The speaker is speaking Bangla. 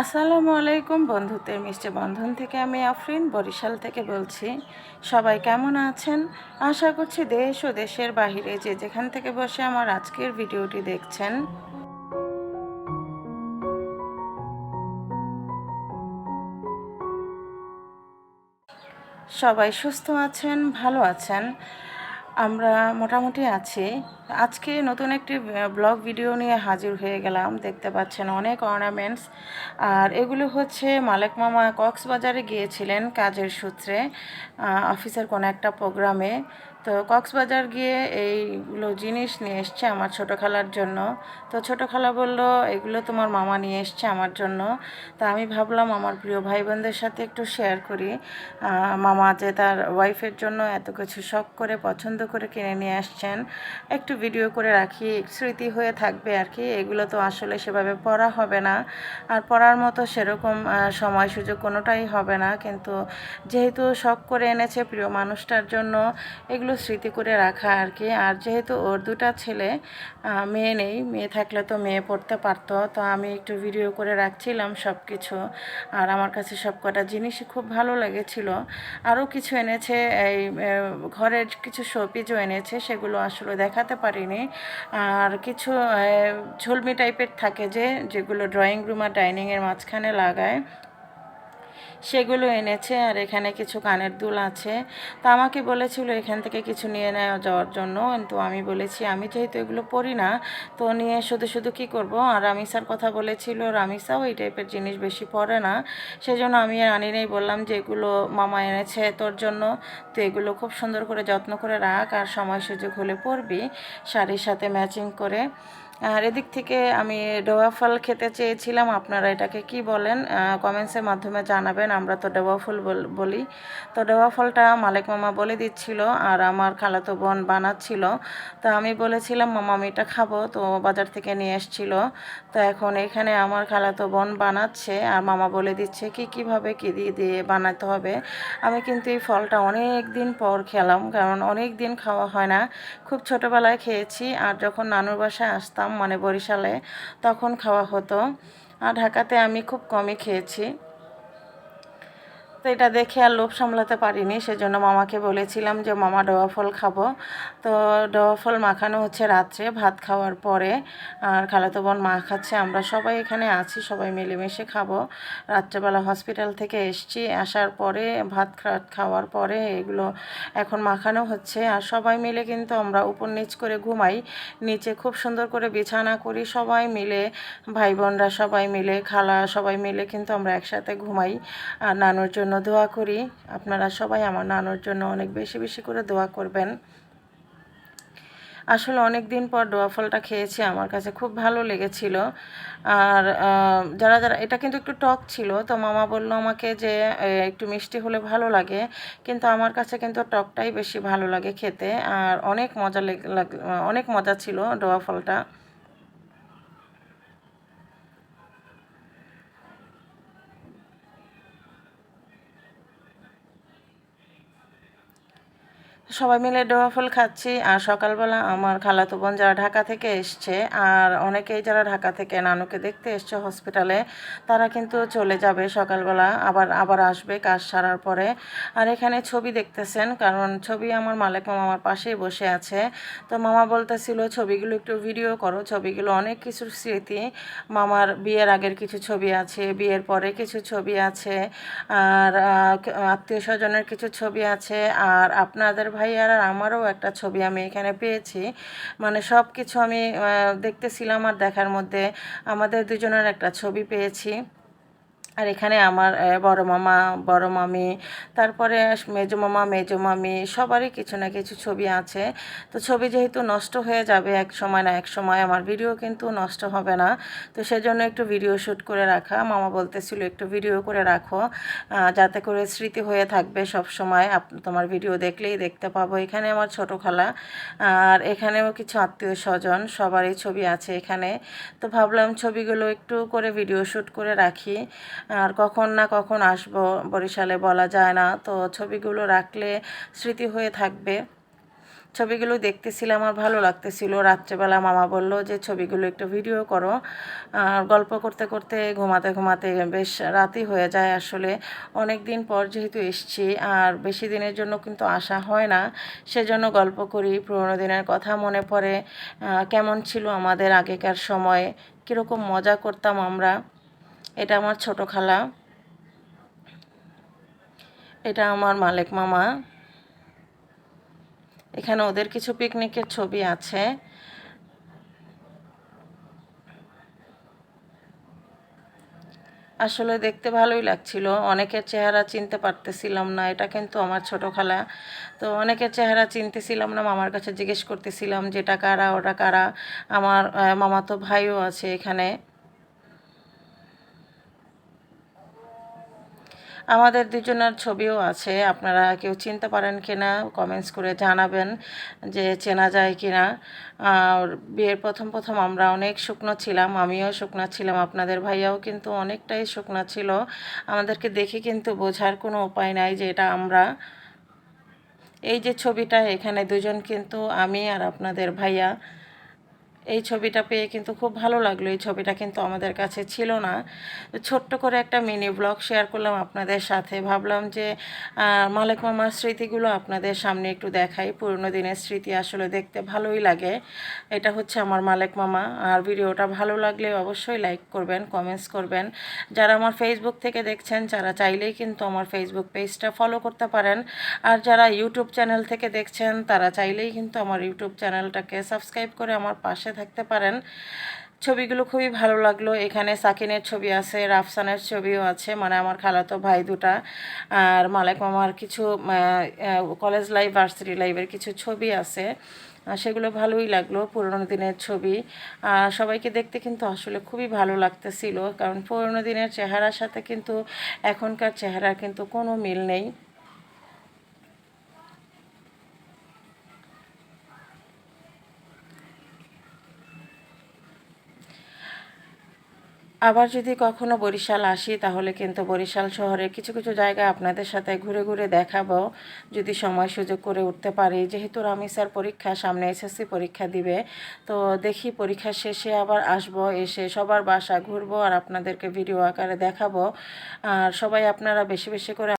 আসসালামু আলাইকুম বন্ধুত্বের মিষ্টি বন্ধন থেকে আমি আফরিন বরিশাল থেকে বলছি। সবাই কেমন আছেন? আশা করছি দেশ ও দেশের বাহিরে যে যেখান থেকে বসে আমার আজকের ভিডিওটি দেখছেন। সবাই সুস্থ আছেন, ভালো আছেন? আমরা মোটামুটি আছি। আজকে নতুন একটি ব্লগ ভিডিও নিয়ে হাজির হয়ে গেলাম। দেখতে পাচ্ছেন অনেক অর্নামেন্টস আর এগুলো হচ্ছে মালেক মামা কক্সবাজারে গিয়েছিলেন কাজের সূত্রে অফিসের কোনো একটা প্রোগ্রামে তো কক্সবাজার গিয়ে এইগুলো জিনিস নিয়ে এসছে আমার ছোটো খালার জন্য। তো ছোটো খালা বলল, এগুলো তোমার মামা নিয়ে এসছে আমার জন্য। তা আমি ভাবলাম, আমার প্রিয় ভাই বোনদের সাথে একটু শেয়ার করি। মামা যে তার ওয়াইফের জন্য এত কিছু শখ করে, পছন্দ করে কিনে নিয়ে আসছেন। একটু ভিডিও করে রাখি, স্মৃতি হয়ে থাকবে আর কি। এগুলো তো আসলে সেভাবে পড়া হবে না। আর পড়ার মতো সেরকম সময় সুযোগ কোনোটাই হবে না। কিন্তু যেহেতু শখ করে এনেছে প্রিয় মানুষটার জন্য, এগুলো স্মৃতি করে রাখা আর কি। আর যেহেতু ওর দুটা ছেলে মেয়ে নেই, মেয়ে থাকলে তো মেয়ে পড়তে পারতো। তো আমি একটু ভিডিও করে রাখছিলাম সব কিছু আর আমার কাছে সব কটা জিনিসই খুব ভালো লেগেছিল। আরও কিছু এনেছে, এই ঘরের কিছু শোপিজও এনেছে, সেগুলো আসলে দেখাতে পারিনি। আর কিছু ঝুলমি টাইপের থাকে যে, যেগুলো ড্রয়িং রুম আর ডাইনিংয়ের মাঝখানে লাগায়। সেগুলো এনেছে আর এখানে কিছু কানের দুল আছে। তা আমাকে বলেছিল এখান থেকে কিছু নিয়ে নেওয়া যাওয়ার জন্য। কিন্তু আমি বলেছি, আমি যেহেতু এগুলো পড়ি না, তো নিয়ে শুধু শুধু কি করব? আর রামিসার কথা বলেছিল রামিসাও এই টাইপের জিনিস বেশি পরে না। সেজন্য আমি আনি নেই বললাম যে, এগুলো মামা এনেছে তোর জন্য। তো এগুলো খুব সুন্দর করে যত্ন করে রাখ আর সময় সুযোগ হলে পরবি। শাড়ির সাথে ম্যাচিং করে আর এদিক থেকে আমি ডোয়া ফল খেতে চেয়েছিলাম। আপনারা এটাকে কি বলেন কমেন্টসের মাধ্যমে জানাবেন। আমরা তো ডোয়া ফুল বলি তো ডোয়া ফলটা মালিক মামা বলে দিচ্ছিল আর আমার খালাতো বোন বানাচ্ছিল। তো আমি বলেছিলাম, মামা, আমি এটা খাব। তো বাজার থেকে নিয়ে এসছিল। তো এখন এখানে আমার খালাতো বোন বানাচ্ছে আর মামা বলে দিচ্ছে, কি, কীভাবে কি দিয়ে দিয়ে বানাতে হবে? আমি কিন্তু এই ফলটা অনেক দিন পর খেলাম, কারণ অনেক দিন খাওয়া হয় না। খুব ছোটোবেলায় খেয়েছি আর যখন নানুর বাসায় আসতাম মানে বরিশালে তখন খাওয়া হতো। আর ঢাকাতে আমি খুব কমই খেয়েছি। তো এটা দেখে আর লোভ সামলাতে পারিনি, সেজন্য মামাকে বলেছিলাম যে, মামা, ডোয়া ফল খাব। তো ডোয়া ফল মাখানো হচ্ছে রাত্রে, ভাত খাওয়ার পরে, আর খালাতো বোন মা খাচ্ছে, আমরা সবাই এখানে আছি, সবাই মিলেমিশে খাব। রাত্রেবেলা হসপিটাল থেকে এসছি, আসার পরে, ভাত খাওয়ার পরে এগুলো এখন মাখানো হচ্ছে, আর সবাই মিলে কিন্তু আমরা উপর নিচ করে ঘুমাই, নিচে খুব সুন্দর করে বিছানা করি, সবাই মিলে, ভাই বোনরা সবাই মিলে, খালা সবাই মিলে কিন্তু আমরা একসাথে ঘুমাই, আর নানুর জন্য দোয়া করি। আপনারা সবাই আমার নানুর জন্য অনেক বেশি বেশি করে দোয়া করবেন। আসলে অনেক দিন পর ডোয়া ফলটা খেয়েছি, আমার কাছে খুব ভালো লেগেছিল। আর যারা যারা, এটা কিন্তু একটু টক ছিল, তো মামা বলল আমাকে যে একটু মিষ্টি হলে ভালো লাগে, কিন্তু আমার কাছে কিন্তু টকটাই বেশি ভালো লাগে খেতে। আর অনেক মজা লেগে অনেক মজা ছিল ডোয়া ফলটা। সবাই মিলে ডোয়া ফল খাচ্ছি। আর সকালবেলা আমার খালাতো বোন যারা ঢাকা থেকে এসছে, আর অনেকেই যারা ঢাকা থেকে নানুকে দেখতে এসছে হসপিটালে তারা কিন্তু চলে যাবে সকালবেলা, আবার আবার আসবে কাজ সারার পরে। আর এখানে ছবি দেখতেছেন, কারণ ছবি আমার মালিক মামা আমার পাশেই বসে আছে। তো মামা বলতেছিল, ছবিগুলো একটু ভিডিও করো, ছবিগুলো অনেক কিছুর স্মৃতি। মামার বিয়ের আগের কিছু ছবি আছে, বিয়ের পরে কিছু ছবি আছে, আর আত্মীয় স্বজনের কিছু ছবি আছে, আর আপনাদের ভাইয়ার আর আমারও একটা ছবি আমি এখানে পেয়েছি। মানে সব কিছু আমি দেখতেছিলাম আর দেখার মধ্যে আমাদের দুজনের একটা ছবি পেয়েছি। আর এখানে আমার বড় মামা, বড় মামি, তারপরে মেজো মামা মেজো মামি সবারই কিছু না কিছু ছবি আছে। তো ছবি যেহেতু নষ্ট হয়ে যাবে এক সময় না এক সময়, আমার ভিডিও কিন্তু নষ্ট হবে না। তো সেজন্য একটু ভিডিও শ্যুট করে রাখা। মামা বলতেছিল, একটু ভিডিও করে রাখো যাতে করে স্মৃতি হয়ে থাকবে সব সময়। তোমার ভিডিও দেখলেই দেখতে পাবো। এখানে আমার ছোট খালা, আর এখানেও কিছু আত্মীয় স্বজন, সবারই ছবি আছে এখানে। তো ভাবলাম ছবিগুলো একটু করে ভিডিও শ্যুট করে রাখি। আর কখন না কখন আসব বরিশালে বলা যায় না। তো ছবিগুলো রাখলে স্মৃতি হয়ে থাকবে। ছবিগুলো দেখতেছিলাম আমার ভালো লাগতেছিল। রাত্রেবেলা মামা বলল যে, ছবিগুলো একটু ভিডিও করো। আর গল্প করতে করতে ঘুমাতে ঘুমাতে বেশ রাতই হয়ে যায় আসলে। অনেক দিন পর যেহেতু এসছি, আর বেশি দিনের জন্য কিন্তু আসা হয় না, সেজন্য গল্প করি, পুরোনো দিনের কথা মনে পড়ে। কেমন ছিল আমাদের আগেকার সময়ে? কীরকম মজা করতাম আমরা? এটা আমার ছোট খালা। এটা আমার মালিক মামা। এখানে ওদের কিছু পিকনিকের ছবি আছে। আসলে দেখতে ভালোই লাগছিল। অনেকের চেহারা চিনতে পারতেছিলাম না। এটা কিন্তু আমার ছোট খালা। তো অনেকের চেহারা চিনতেছিলাম না। মামার কাছে জিজ্ঞেস করতেছিলাম যেটা কারা? ওটা কারা? আমার মামাতো ভাইও আছে এখানে। আমাদের দুজনের ছবিও আছে। আপনারা কেউ চিনতে পারেন কিনা কমেন্টস করে জানাবেন যে চেনা যায় কিনা। আর বিয়ের প্রথম প্রথম আমরা অনেক শুকনো ছিলাম, আমিও শুকনো ছিলাম, আপনাদের ভাইয়াও কিন্তু অনেকটাই শুকনো ছিল। আমাদেরকে দেখে কিন্তু বোঝার কোনো উপায় নাই যে এটা আমরা। এই যে ছবিটা, এখানে দুজন কিন্তু আমি আর আপনাদের ভাইয়া। এই ছবিটা পেয়ে কিন্তু খুব ভালো লাগল। এই ছবিটা কিন্তু আমাদের কাছে ছিল না। ছোট্ট করে একটা মিনি ব্লগ শেয়ার করলাম আপনাদের সাথে। ভাবলাম যে মালিক মামার স্মৃতিগুলো আপনাদের সামনে একটু দেখাই। পুরনো দিনের স্মৃতি আসলে দেখতে ভালোই লাগে। এটা হচ্ছে আমার মালিক মামা। আর ভিডিওটা ভালো লাগলে অবশ্যই লাইক করবেন, কমেন্টস করবেন। যারা আমার ফেসবুক থেকে দেখছেন, যারা চাইলেই কিন্তু আমার ফেসবুক পেজটা ফলো করতে পারেন। আর যারা ইউটিউব চ্যানেল থেকে দেখছেন, তারা চাইলেই কিন্তু আমার ইউটিউব চ্যানেলটাকে সাবস্ক্রাইব করে আমার পাশে থাকতে পারেন। ছবিগুলো খুবই ভালো লাগল। এখানে সাকিনের ছবি আছে, রাফসানের ছবিও আছে মানে আমার খালাতো ভাই দুটা। আর মালাক মামার কিছু কলেজ লাইফ, ভার্সিটি লাইফের কিছু ছবি আছে। সেগুলো ভালোই লাগল, পুরোনো দিনের ছবি। আর সবাইকে দেখতে কিন্তু আসলে খুবই ভালো লাগতেছিল, কারণ পুরোনো দিনের চেহারার সাথে কিন্তু এখনকার চেহারার কিন্তু কোনো মিল নেই। আবার যদি কখনো বরিশাল আসি, তাহলে কিন্তু বরিশাল শহরে কিছু কিছু জায়গা আপনাদের সাথে ঘুরে ঘুরে দেখাবো। যদি সময়, সুযোগ করে উঠতে পারি, যেহেতু রামিসার পরীক্ষা, সামনে এসএসসি পরীক্ষা দিবে, তো দেখি পরীক্ষা শেষে আবার আসব, এসে সবার বাসা ঘুরবো আর আপনাদেরকে ভিডিও আকারে দেখাবো। আর সবাই আপনারা বেশি বেশি করে